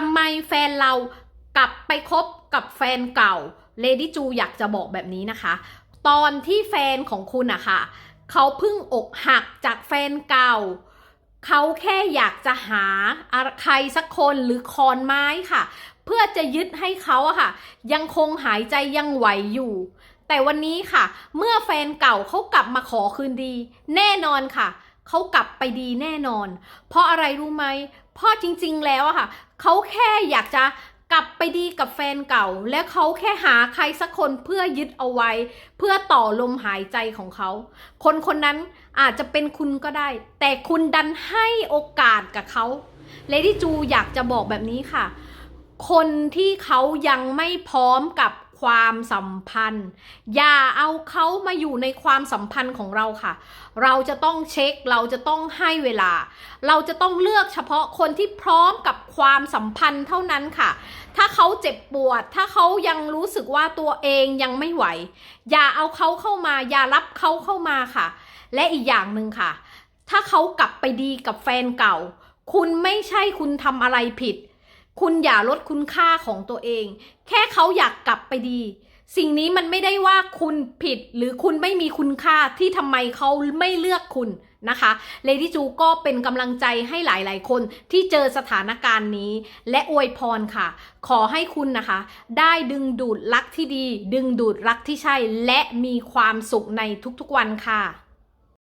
ทำไมแฟนเรากลับไปคบกับแฟนเก่าเลดี้จูอยากจะบอกแบบนี้นะคะ ตอนที่แฟนของคุณอะค่ะเขาเพิ่งอกหักจากแฟนเก่า เขาแค่อยากจะหาใครสักคนหรือคอนไม้ค่ะ เพื่อจะยึดให้เขาอะค่ะ ยังคงหายใจยังไหวอยู่ แต่วันนี้ค่ะ เมื่อแฟนเก่าเขากลับมาขอคืนดี แน่นอนค่ะ เขากลับไปดีแน่นอน เพราะอะไรรู้ไหมเพราะจริง ๆ แล้วอะค่ะ เขาแค่อยากจะกลับไปดีกับแฟนเก่า และเขาแค่หาใครสักคนเพื่อยึดเอาไว้ เพื่อต่อลมหายใจของเขา คนคนนั้นอาจจะเป็นคุณก็ได้ แต่คุณดันให้โอกาสกับเขาเลดี้จูอยากจะบอกแบบนี้ค่ะ คนที่เขายังไม่พร้อมกับ ความสัมพันธ์ อย่าเอาเขามาอยู่ในความสัมพันธ์ของเราค่ะ เราจะต้องเช็ค เราจะต้องให้เวลา เราจะต้องเลือกเฉพาะคนที่พร้อมกับความสัมพันธ์เท่านั้นค่ะ ถ้าเขาเจ็บปวด ถ้าเขายังรู้สึกว่าตัวเองยังไม่ไหว อย่าเอาเขาเข้ามา อย่ารับเขาเข้ามาค่ะ และอีกอย่างหนึ่งค่ะ ถ้าเขากลับไปดีกับแฟนเก่า คุณไม่ใช่คุณทำอะไรผิด คุณอย่าลดคุณค่าของตัวเอง แค่เขาอยากกลับไปดี สิ่งนี้มันไม่ได้ว่าคุณผิดหรือคุณไม่มีคุณค่าที่ทำไมเขาไม่เลือกคุณนะคะเลดี้จูก็เป็นกำลังใจให้หลาย ๆ คนที่เจอสถานการณ์นี้ และอวยพรค่ะ ขอให้คุณนะคะ ได้ดึงดูดรักที่ดี ดึงดูดรักที่ใช่ และมีความสุขในทุกๆวันค่ะ